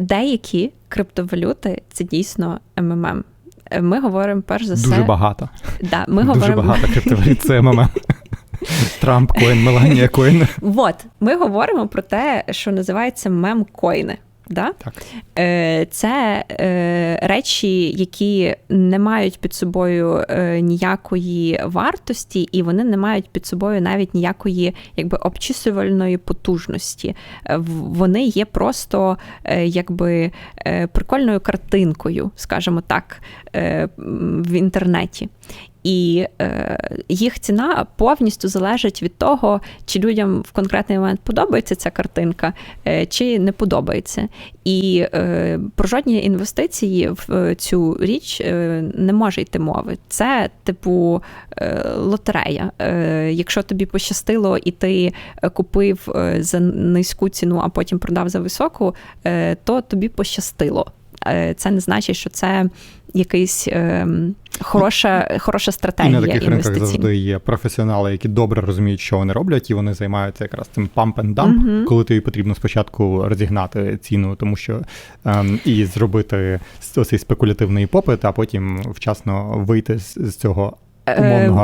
деякі криптовалюти це дійсно МММ. Ми говоримо перш за все. Дуже багато. Да, ми Дуже говоримо... багато криптовалют. Це МММ. Трамп коін, Меланія коін. Вот, ми говоримо про те, що називається мемкоїни. Да? Так. Е, Це е, речі, які не мають під собою е, ніякої вартості, і вони не мають під собою навіть ніякої якби обчислювальної потужності. Вони є просто якби прикольною картинкою, скажімо так, в інтернеті. І е, їх ціна повністю залежить від того, чи людям в конкретний момент подобається ця картинка, е, чи не подобається. І е, про жодні інвестиції в е, цю річ е, не може йти мови. Це типу е, лотерея. Е, якщо тобі пощастило і ти е, купив е, за низьку ціну, а потім продав за високу, е, то тобі пощастило. Е, Це не значить, що це якийсь е, хороша, хороша І стратегія на таких ринках завжди є професіонали, які добре розуміють, що вони роблять, і вони займаються якраз цим pump and dump, Мгм. коли тобі потрібно спочатку розігнати ціну, тому що ем, і зробити цей спекулятивний попит, а потім вчасно вийти з, з цього Е, умовного